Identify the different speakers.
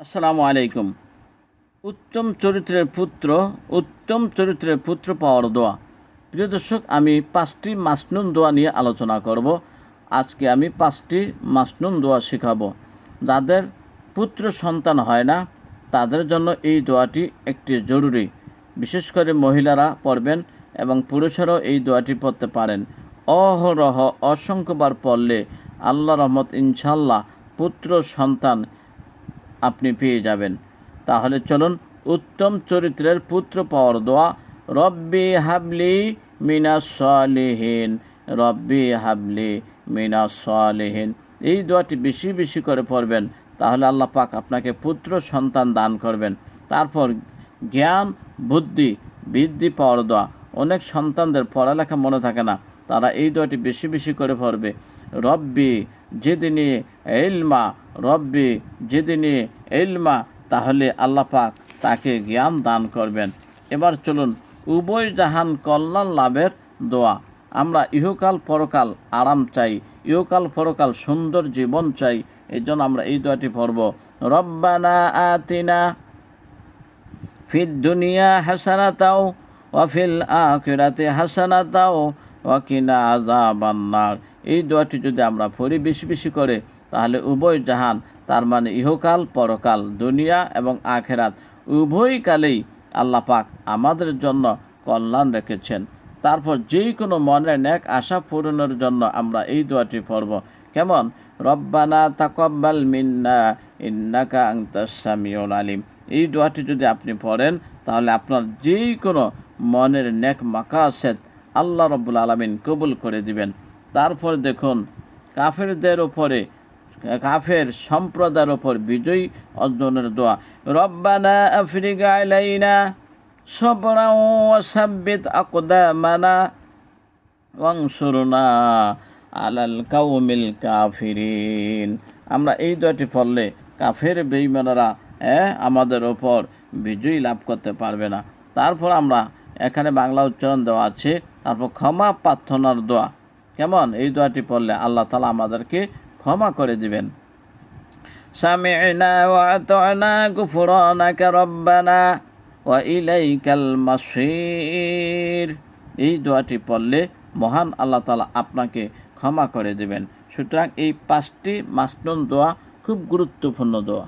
Speaker 1: আসসালামু আলাইকুম। উত্তম চরিত্রের পুত্র, উত্তম চরিত্রের পুত্র পাওয়ার দোয়া। প্রিয় দর্শক, আমি পাঁচটি মাসনুন দোয়া নিয়ে আলোচনা করব। আজকে আমি পাঁচটি মাসনুন দোয়া শেখাবো। যাদের পুত্র সন্তান হয় না, তাদের জন্য এই দোয়াটি একটি জরুরি। বিশেষ করে মহিলারা পড়বেন এবং পুরুষেরাও এই দোয়াটি পড়তে পারেন। অহরহ অসংখ্যবার পড়লে আল্লাহ রহমত ইনশাল্লাহ পুত্র সন্তান আপনি পেয়ে যাবেন। তাহলে চলুন উত্তম চরিত্রের পুত্র পাওয়ার দোয়া। রব্বি হাবলি মিনা সালেহীন, রব্বি হাবলি মিনা সালেহীন। এই দোয়াটি বেশি বেশি করে পড়বেন, তাহলে আল্লাহ পাক আপনাকে পুত্র সন্তান দান করবেন। তারপর জ্ঞান, বুদ্ধি বৃদ্ধি পাওয়ার দোয়া। অনেক সন্তানদের পড়ালেখা মনে থাকে না, তারা এই দোয়াটি বেশি বেশি করে পড়বে। রব্বি যেদিনে এলমা রব্বি যেদিনে এলমা তাহলে আল্লাহ পাক তাকে জ্ঞান দান করবেন। এবার চলুন উভয় জাহান কল্যাণ লাভের দোয়া। আমরা ইহকাল পরকাল আরাম চাই, ইহকাল পরকাল সুন্দর জীবন চাই এই জন্য আমরা এই দোয়াটি পড়ব। রব্বানা আতিনা ফিদ দুনিয়া হাসানা হাসানাতাও ওয়াফিল আখিরাতে হাসানাতাও ওয়াকিনা আযাবান্নার। এই দোয়াটি যদি আমরা পড়ি বেশি বেশি করে, তাহলে উভয় জাহান, তার মানে ইহকাল, পরকাল, দুনিয়া এবং আখেরাত, উভয় কালেই আল্লাহ পাক আমাদের জন্য কল্যাণ রেখেছেন। তারপর যেই কোনো মনের ন্যাক আশা পূরণের জন্য আমরা এই দোয়াটি পড়ব। কেমন? রব্বানা তাকব্বাল মিন্না, ইন্নাকা আংতাস সামিউল আলিম। এই দোয়াটি যদি আপনি পড়েন, তাহলে আপনার যেই কোনো মনের নেক মাকাসেদ আল্লাহ রব্বুল আলমিন কবুল করে দিবেন। তারপর দেখুন, কাফেরদের ওপরে কাফের সম্প্রদায়ের ওপর বিজয়ী অর্জনের দোয়া। রব্বানা আফ্রিকা আলাইনা সবরা ওয়াসাব্বিত আকদামানা ওয়াংসুরনা আলাল কাউমিল কাফিরিন। আমরা এই দোয়াটি পড়লে কাফের বেইমানারা হ্যাঁ আমাদের ওপর বিজয়ী লাভ করতে পারবে না। তারপর আমরা এখানে বাংলা উচ্চারণ দেওয়া আছে। তারপর ক্ষমা প্রার্থনার দোয়া। কেমন? এই দোয়াটি পড়লে আল্লাহ তালা আমাদেরকে ক্ষমা করে দিবেন। আতা'না গুফরানাকা রব্বানা ওয়া ইলাইকাল মাসির। এই দোয়াটি পড়লে মহান আল্লাহ তালা আপনাকে ক্ষমা করে দেবেন। সুতরাং এই পাঁচটি মাসনুন দোয়া খুব গুরুত্বপূর্ণ দোয়া।